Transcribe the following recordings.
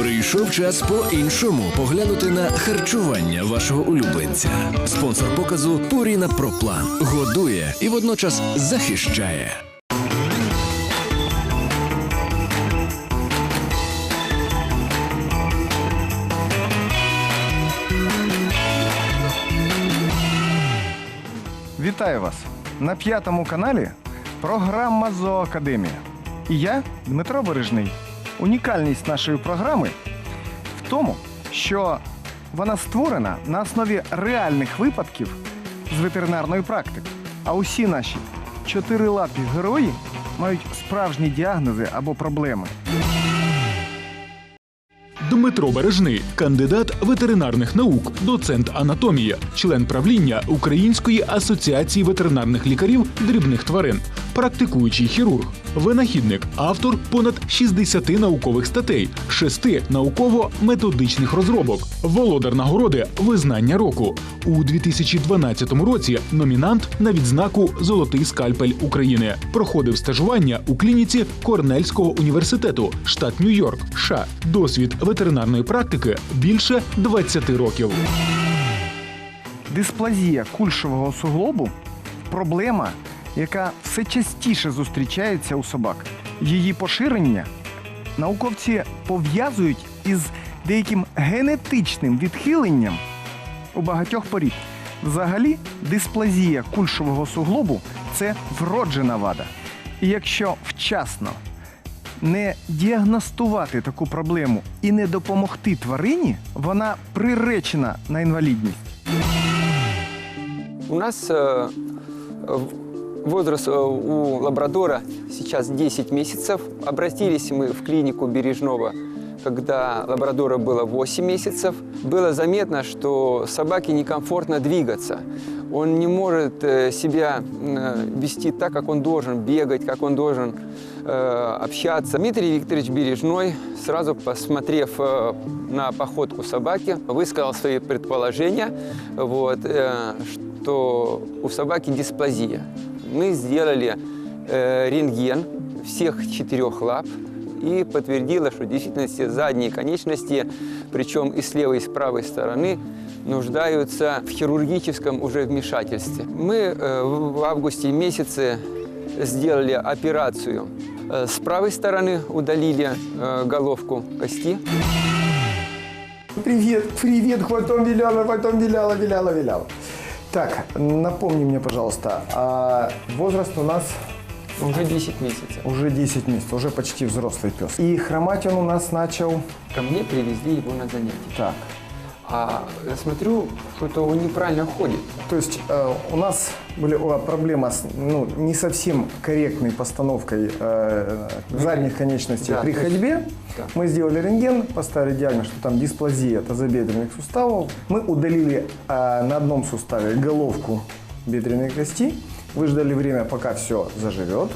Прийшов час по-іншому поглянути на харчування вашого улюбленця. Спонсор показу Пуріна Проплан годує і водночас захищає. Вітаю вас на п'ятому каналі. Програма Зоокадемія. І я, Дмитро Бережний. Унікальність нашої програми в тому, що вона створена на основі реальних випадків з ветеринарної практики. А усі наші чотирилапі герої мають справжні діагнози або проблеми. Дмитро Бережний, кандидат ветеринарних наук, доцент анатомії, член правління Української асоціації ветеринарних лікарів дрібних тварин, практикуючий хірург, винахідник, автор понад 60 наукових статей, 6 науково-методичних розробок, володар нагороди Визнання року. У 2012 році номінант на відзнаку Золотий скальпель України. Проходив стажування у клініці Корнельського університету, штат Нью-Йорк, США. Досвід ветеринарної практики більше 20 років. Дисплазія кульшового суглобу проблема, яка все частіше зустрічається у собак. Її поширення науковці пов'язують із деяким генетичним відхиленням у багатьох порід. Взагалі, дисплазія кульшового суглобу це вроджена вада. І якщо вчасно не діагностувати таку проблему і не допомогти тварині, вона приречена на інвалідність. У нас э, в- возраст э, у лабрадора сейчас 10 месяцев. Обратились мы в клинику Бережного, когда лабрадора было 8 месяцев. Было заметно, что собаке некомфортно двигаться. Он не может э, себя э, вести так, как он должен, бегать, как он должен э, общаться. Дмитрий Викторович Бережной, сразу посмотрев э, на походку собаки, высказал свои предположения, вот, э, что у собаки дисплазия. Мы сделали рентген всех четырех лап и подтвердила, что в действительности задние конечности, причем и с левой, и с правой стороны, нуждаются в хирургическом уже вмешательстве. Мы в августе месяце сделали операцию. Э, С правой стороны удалили э, головку кости, Привет, привет, потом виляла, потом виляла, виляла, виляла. Так, напомни мне, пожалуйста, а возраст у нас уже 10 месяцев. уже 10 месяцев, уже почти взрослый пес. И хромать он у нас начал Ко мне привезли его на занятия. так. А я смотрю, что-то он неправильно ходит. То есть э, у нас были о, проблема с ну, не совсем корректной постановкой э, задних конечностей Да, при ходьбе. да. Мы сделали рентген, поставили диагноз, что там дисплазия тазобедренных суставов. Мы удалили э, на одном суставе головку бедренной кости, выждали время, пока все заживет,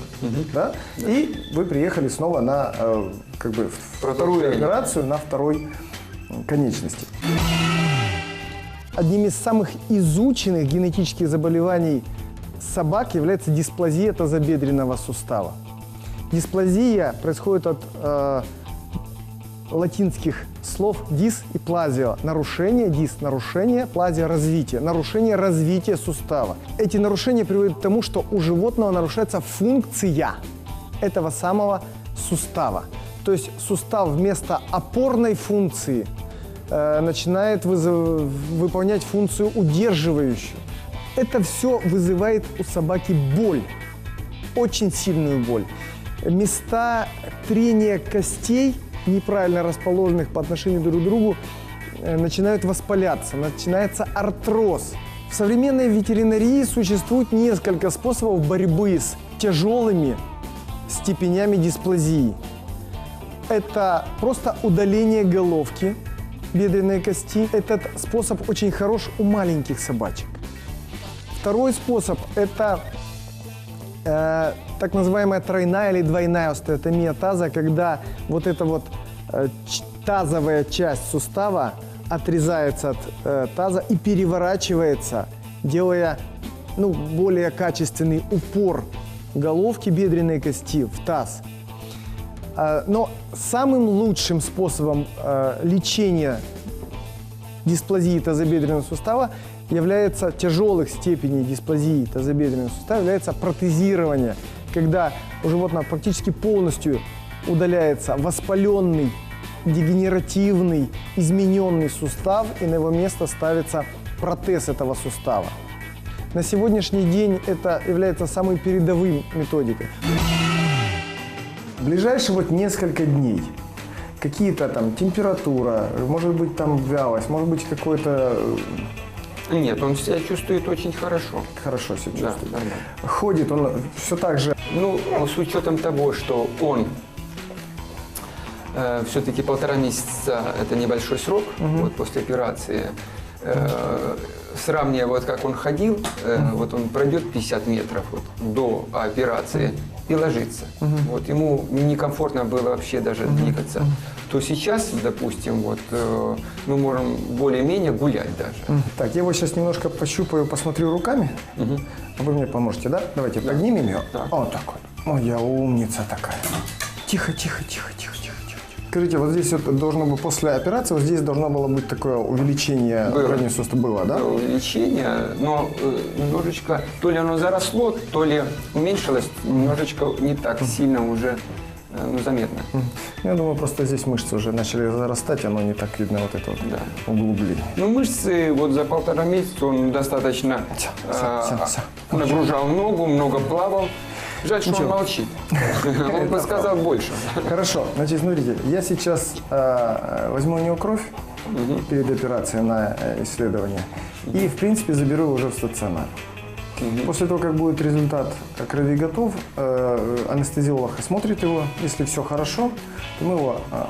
да? и вы приехали снова на э, как бы вторую операцию на второй конечности. Одним из самых изученных генетических заболеваний собак является дисплазия тазобедренного сустава. Дисплазия происходит от э, латинских слов дис и плазио. Нарушение, дис – нарушение, плазио – развитие. Нарушение развития сустава. Эти нарушения приводят к тому, что у животного нарушается функция этого самого сустава. То есть сустав вместо опорной функции э, начинает вызыв- выполнять функцию удерживающую. Это все вызывает у собаки боль очень сильную боль. Места трения костей, неправильно расположенных по отношению друг к другу, э, начинают воспаляться, начинается артроз. В современной ветеринарии существует несколько способов борьбы с тяжелыми степенями дисплазии. Это просто удаление головки бедренной кости. Этот способ очень хорош у маленьких собачек. Второй способ – это э, так называемая тройная или двойная остеотомия таза, когда вот эта вот э, тазовая часть сустава отрезается от э, таза и переворачивается, делая ну, более качественный упор головки бедренной кости в таз. А, Но самым лучшим способом э, лечения дисплазии тазобедренного сустава является тяжелых степеней дисплазии тазобедренного сустава является протезирование, когда у животного практически полностью удаляется воспаленный, дегенеративный, измененный сустав, и на его место ставится протез этого сустава. На сегодняшний день это является самой передовым методикой. В ближайшие вот несколько дней какие-то там температура, может быть там вялость, может быть какой-то э, Нет, он себя чувствует очень хорошо. хорошо себя Да, чувствует. нормально. Ходит он все так же. Ну, с учетом того, что он все-таки полтора месяца это небольшой срок вот, после операции. Э, сравнивая вот как он ходил, э, вот он пройдет 50 метров вот, до операции и ложится. Вот ему некомфортно было вообще даже двигаться. То сейчас, допустим, вот э, мы можем более-менее гулять даже. Так, я его сейчас немножко пощупаю, посмотрю руками. А вы мне поможете, да? Давайте поднимем ее. Так. Вот так вот. Моя умница такая. Тихо, тихо, тихо, тихо, тихо. Скажите, вот здесь вот должно быть после операции, вот здесь должно было быть такое увеличение Было. сустава. Было, да? увеличение, но э, немножечко, то ли оно заросло, то ли уменьшилось, немножечко не так сильно уже э, ну, заметно. Я думаю, просто здесь мышцы уже начали зарастать, оно не так видно вот это вот Да. углубление. Ну, мышцы вот за полтора месяца он достаточно Всё, э, всё, всё, всё. нагружал ногу, много плавал. Жаль, что он Ничего. молчит. Он бы сказал больше. Хорошо, значит, смотрите, я сейчас э, возьму у него кровь перед операцией на э, исследование и, в принципе, заберу уже в стационар. После того, как будет результат крови готов, э, анестезиолог осмотрит его. Если все хорошо, то мы его э,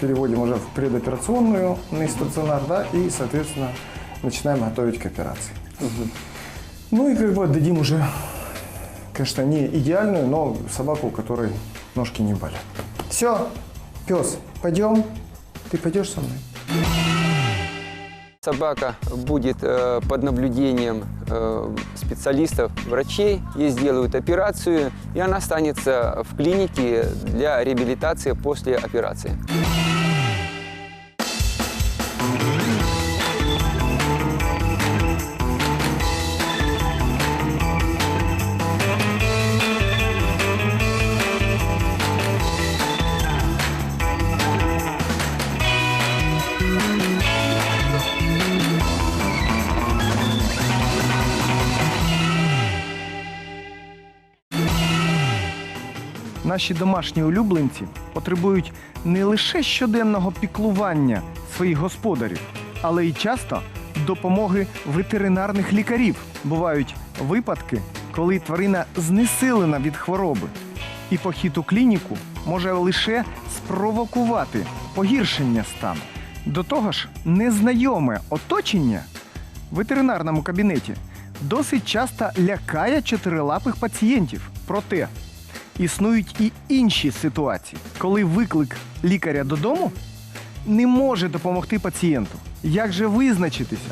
переводим уже в предоперационную на стационар, да, и, соответственно, начинаем готовить к операции. Ну и как бы отдадим уже, конечно, не идеальную, но собаку, у которой ножки не болят. Все, пес, пойдем. Ты пойдешь со мной? Собака будет э, под наблюдением э, специалистов, врачей. Ей сделают операцию, и она останется в клинике для реабилитации после операции. Наші домашні улюбленці потребують не лише щоденного піклування своїх господарів, але й часто допомоги ветеринарних лікарів. Бувають випадки, коли тварина знесилена від хвороби, і похід у клініку може лише спровокувати погіршення стану. До того ж, незнайоме оточення в ветеринарному кабінеті досить часто лякає чотирилапих пацієнтів. Проте існують і інші ситуації, коли виклик лікаря додому не може допомогти пацієнту. Як же визначитися,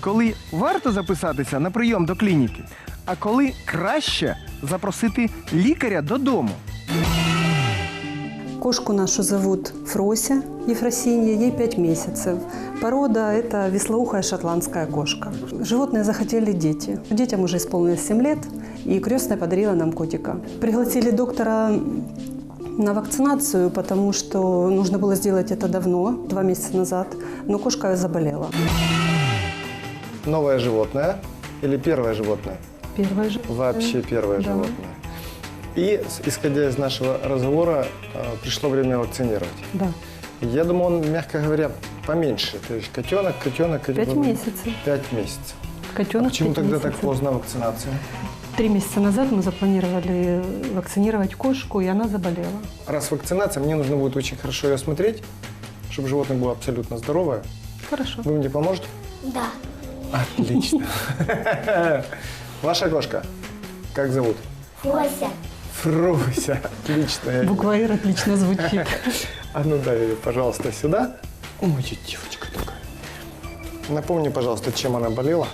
коли варто записатися на прийом до клініки, а коли краще запросити лікаря додому? Кошку нашу зовут Фрося Ефросинья, ей 5 месяцев. Порода – это веслоухая шотландская кошка. Животное захотели дети. Детям уже исполнилось 7 лет, и крестная подарила нам котика. Пригласили доктора на вакцинацию, потому что нужно было сделать это давно, два месяца назад, но кошка заболела. Новое животное или первое животное? Первое же. Вообще первое Да. животное. И, исходя из нашего разговора, э, пришло время вакцинировать. Да. Я думаю, он, мягко говоря, поменьше. То есть котенок, котенок, котенок. Пять месяцев. Пять месяцев. Котенок Почему пять тогда так месяцев. поздно вакцинация? Три месяца назад мы запланировали вакцинировать кошку, и она заболела. Раз вакцинация, мне нужно будет очень хорошо ее осмотреть, чтобы животное было абсолютно здоровое. Хорошо. Вы мне поможете? Да. Отлично. Ваша кошка, как зовут? Фрося. Фруся. Отлично. Буква «Р» отлично звучит. А ну дай ее, пожалуйста, сюда. Ой, девочка такая. Напомни, пожалуйста, чем она болела.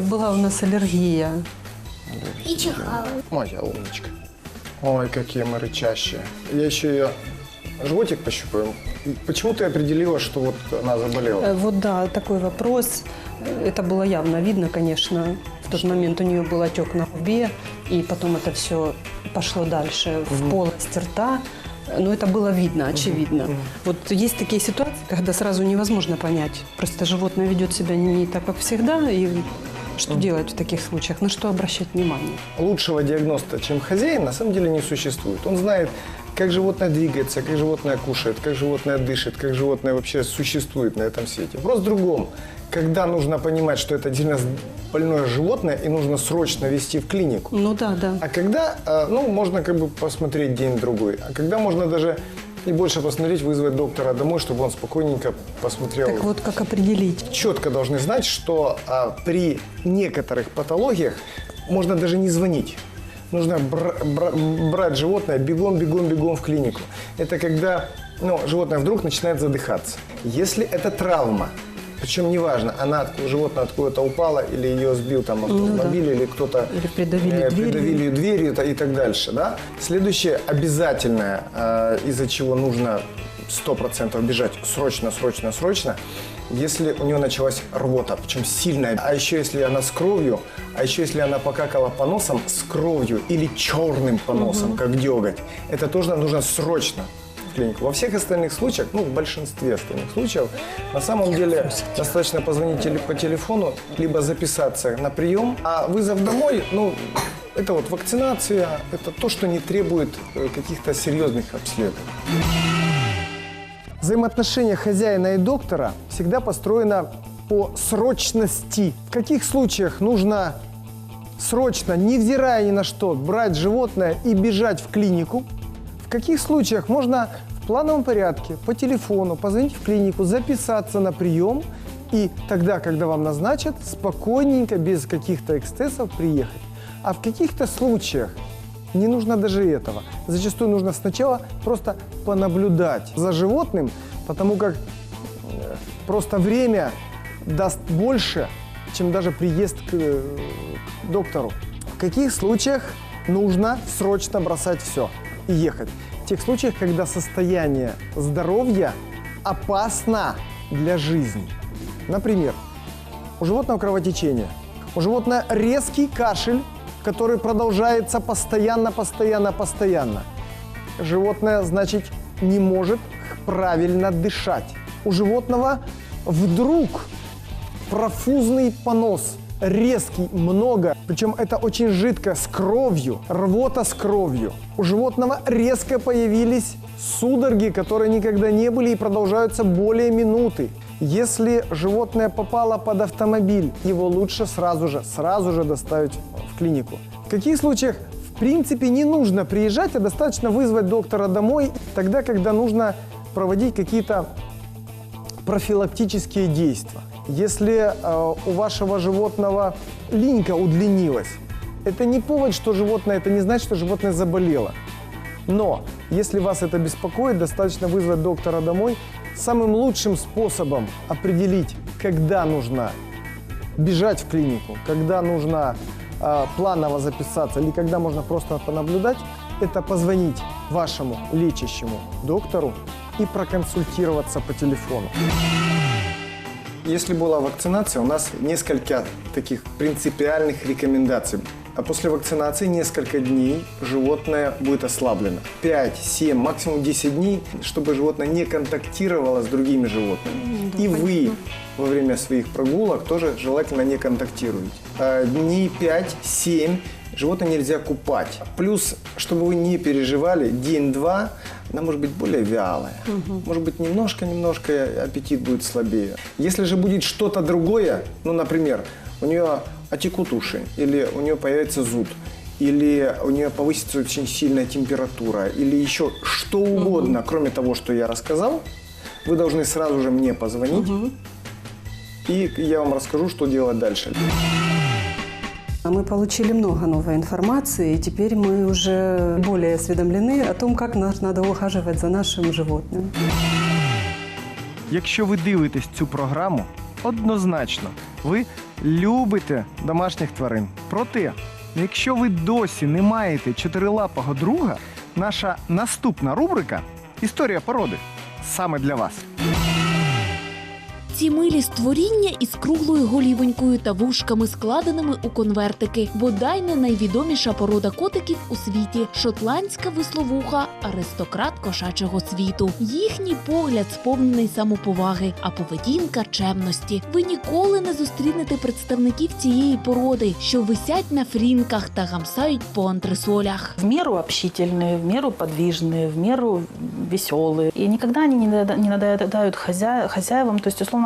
Была у нас аллергия. И чихала. Моя умничка. Ой, какие мы рычащие. Я еще ее животик пощупаю. Почему ты определила, что вот она заболела? Э, Вот да, такой вопрос. Это было явно видно, конечно. В тот момент у нее был отек на губе, и потом это все пошло дальше в полость рта. Но это было видно, очевидно. Вот есть такие ситуации, когда сразу невозможно понять. Просто животное ведет себя не так, как всегда, и что делать в таких случаях, на что обращать внимание. Лучшего диагноста, чем хозяин, на самом деле не существует. Он знает, как животное двигается, как животное кушает, как животное дышит, как животное вообще существует на этом свете. Вопрос в другом. Когда нужно понимать, что это больное животное и нужно срочно вести в клинику. Ну да, да. А когда, э, ну, можно как бы посмотреть день-другой. А когда можно даже и больше посмотреть, вызвать доктора домой, чтобы он спокойненько посмотрел. Так вот, как определить? Четко должны знать, что а, при некоторых патологиях можно даже не звонить. Нужно бра- бра- брать животное бегом, бегом, бегом в клинику. Это когда ну, животное вдруг начинает задыхаться. Если это травма, причем неважно, она от- животное откуда-то упало, или ее сбил там автомобиль, или кто-то Или придавили э, дверью. придавили дверью и так дальше. Да? Следующее обязательное, э, из-за чего нужно 100% бежать срочно, срочно, срочно, если у нее началась рвота, причем сильная. А еще если она с кровью, а еще если она покакала по носам с кровью или черным поносом, как деготь, это тоже нужно срочно клинику. Во всех остальных случаях, ну, в большинстве остальных случаев, на самом деле достаточно позвонить теле- по телефону, либо записаться на прием, а вызов домой, ну, это вот вакцинация, это то, что не требует э, каких-то серьезных обследований. Взаимоотношения хозяина и доктора всегда построено по срочности. В каких случаях нужно срочно, невзирая ни на что, брать животное и бежать в клинику? Каких случаях можно в плановом порядке по телефону позвонить в клинику, записаться на прием и тогда, когда вам назначат, спокойненько, без каких-то эксцессов приехать? А в каких-то случаях не нужно даже этого. Зачастую нужно сначала просто понаблюдать за животным, потому как э, просто время даст больше, чем даже приезд к э, доктору. В каких случаях нужно срочно бросать все и ехать? В тех случаях, когда состояние здоровья опасно для жизни. Например, у животного кровотечение, у животного резкий кашель, который продолжается постоянно, постоянно, постоянно. Животное, значит, не может правильно дышать. У животного вдруг профузный понос, резкий, много, причем это очень жидко, с кровью, рвота с кровью. У животного резко появились судороги, которые никогда не были и продолжаются более минуты. Если животное попало под автомобиль, его лучше сразу же, сразу же доставить в клинику. В каких случаях в принципе не нужно приезжать, а достаточно вызвать доктора домой, тогда, когда нужно проводить какие-то профилактические действия. Если э, у вашего животного линька удлинилась, это не повод, что животное, это не значит, что животное заболело. Но если вас это беспокоит, достаточно вызвать доктора домой. Самым лучшим способом определить, когда нужно бежать в клинику, когда нужно э, планово записаться или когда можно просто понаблюдать, это позвонить вашему лечащему доктору и проконсультироваться по телефону. Если была вакцинация, у нас несколько таких принципиальных рекомендаций. А после вакцинации несколько дней животное будет ослаблено. 5, 7, максимум 10 дней, чтобы животное не контактировало с другими животными. И вы во время своих прогулок тоже желательно не контактируете. А Дней 5-7 животное нельзя купать. Плюс, чтобы вы не переживали, день-два она может быть более вялая. Может быть, немножко-немножко аппетит будет слабее. Если же будет что-то другое, ну, например, у нее отекут уши, или у нее появится зуд, или у нее повысится очень сильная температура, или еще что угодно, кроме того, что я рассказал, вы должны сразу же мне позвонить, и я вам расскажу, что делать дальше. Мы получили много новой информации, и теперь мы уже более осведомлены о том, как нас надо ухаживать за нашим животным. Якщо ви дивитесь цю програму, однозначно ви любите домашніх тварин. Проте Якщо ви досі не маєте чотирилапого друга, наша наступна рубрика Історія породи саме для вас. Ці милі створіння із круглою голівонькою та вушками, складеними у конвертики. Бодай не найвідоміша порода котиків у світі шотландська висловуха, аристократ кошачого світу. Їхній погляд сповнений самоповаги, а поведінка чемності. Ви ніколи не зустрінете представників цієї породи, що висять на фрінках та гамсають по антресолях. в меру общительные, в меру подвижные, в меру веселые. И никогда они не надоеда- не надоедают хозя-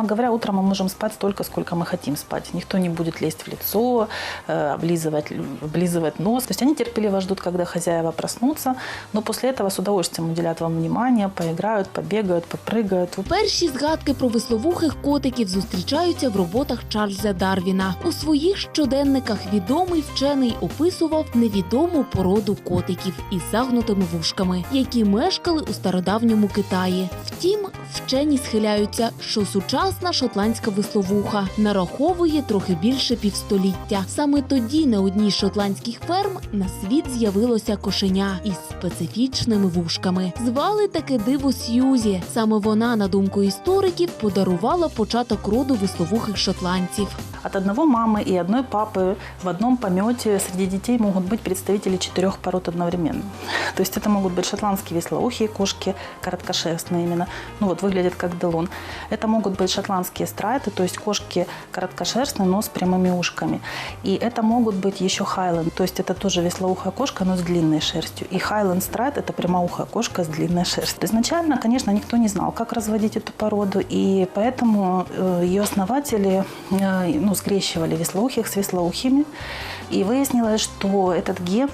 хозяевам. То есть, условно говоря, утром мы можем спать столько, сколько мы хотим спать. Никто не будет лезть в лицо, э, облизывать, облизывать нос. То есть они терпеливо ждут, когда хозяева проснутся, но после этого с удовольствием уделят вам внимание, поиграют, побегают, попрыгают. Перші згадки про висловухих котиків зустрічаються в роботах Чарльза Дарвіна. У своїх щоденниках відомий вчений описував невідому породу котиків із загнутими вушками, які мешкали у стародавньому Китаї. Втім, вчені схиляються, що сучасна шотландська висловуха нараховує трохи більше півстоліття. Саме тоді на одній з шотландських ферм на світ з'явилося кошеня із специфічними вушками. Звали таке диво Сьюзі. Саме вона, на думку істориків, подарувала початок роду висловухих шотландців. От одного мамы и одной папы в одном помете среди детей могут быть представители четырех пород одновременно. То есть это могут быть шотландские веслоухие кошки, короткошерстные именно, ну вот выглядят как делон. Это могут быть шотландские страйты, то есть кошки короткошерстные, но с прямыми ушками. И это могут быть еще хайленд, то есть это тоже веслоухая кошка, но с длинной шерстью. И хайленд страйт – это прямоухая кошка с длинной шерстью. Изначально, конечно, никто не знал, как разводить эту породу, и поэтому э, ее основатели э, ну, скрещивали веслоухих с веслоухими. И выяснилось, что этот ген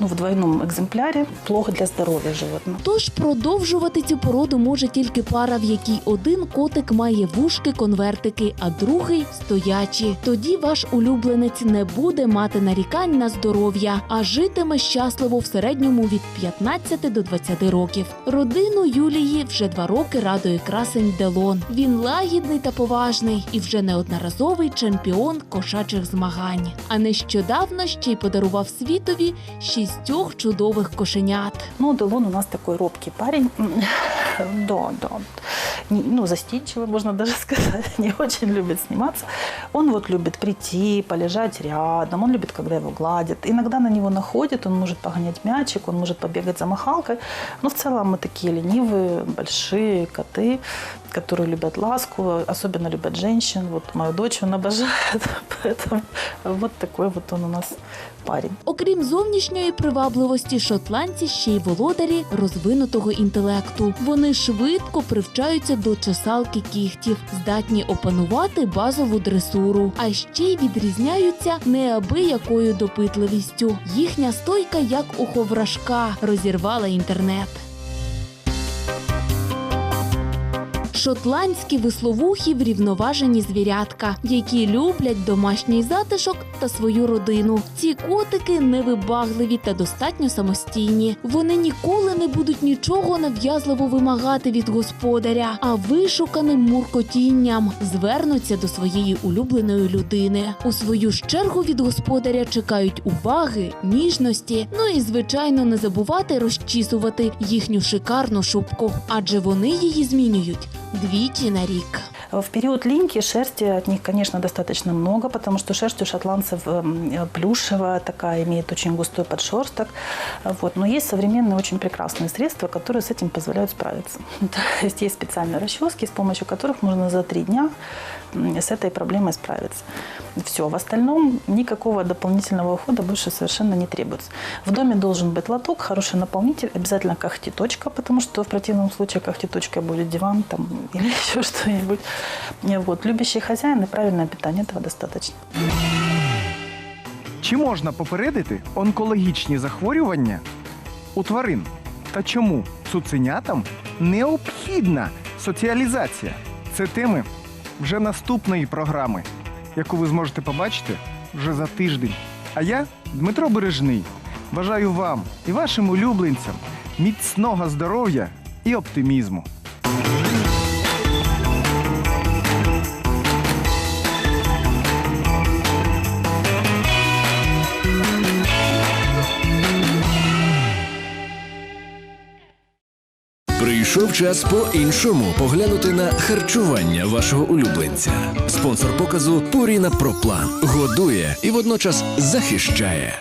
ну, в двойном экземпляре плохо для здоровья животного. Тож продовжувати цю породу може тільки пара, в якій один котик має вушки конвертики, а другий стоячі. Тоді ваш улюбленець не буде мати нарікань на здоров'я, а житиме щасливо в середньому від 15 до 20 років. Родину Юлії вже два роки радує красень Делон. Він лагідний та поважний і вже неодноразовий чемпіон кошачих змагань. А нещодавно ще й подарував світові шістьох чудових кошенят. Ну, Делон у нас такой робкий парень. Да, да. Не- Ну, застенчивый, можно даже сказать. Не очень любит сниматься. Он вот любит прийти, полежать рядом. Он любит, когда его гладят. Иногда на него находит, он может погонять мячик, он может побегать за махалкой. Но в целом мы такие ленивые, большие коты, которые любят ласку, особенно любят женщин. Вот мою дочь он обожает. Поэтому вот такой вот он у нас парень. Окрім зовнішньої привабливості, шотландці ще й володарі розвинутого інтелекту. Вони швидко привчаються до чесалки кігтів, здатні опанувати базову дресуру, а ще й відрізняються неабиякою допитливістю. Їхня стойка, як у ховрашка, розірвала інтернет. Шотландські висловухи врівноважені звірятка, які люблять домашній затишок та свою родину. Ці котики невибагливі та достатньо самостійні. Вони ніколи не будуть нічого нав'язливо вимагати від господаря, а вишуканим муркотінням звернуться до своєї улюбленої людини. У свою ж чергу від господаря чекають уваги, ніжності. Ну і звичайно не забувати розчісувати їхню шикарну шубку, адже вони її змінюють двічі на рік. В период линьки шерсти от них, конечно, достаточно много, потому что шерсть у шотландцев эм, плюшевая такая, имеет очень густой подшерсток. Вот. Но есть современные очень прекрасные средства, которые с этим позволяют справиться. То есть есть специальные расчески, с помощью которых можно за три дня м, с этой проблемой справиться. Все. В остальном никакого дополнительного ухода больше совершенно не требуется. В доме должен быть лоток, хороший наполнитель, обязательно когтеточка, потому что в противном случае когтеточкой будет диван там, или еще что-нибудь. Вот. Любящий хозяин и правильное питание этого достаточно. Чи можна попередити онкологічні захворювання у тварин? Та чому цуценятам необхідна соціалізація? Це теми вже наступної програми, яку ви зможете побачити вже за тиждень. А я, Дмитро Бережний, бажаю вам і вашим улюбленцям міцного здоров'я і оптимізму. Прийшов час по-іншому поглянути на харчування вашого улюбленця. Спонсор показу Пуріна Проплан годує і водночас захищає.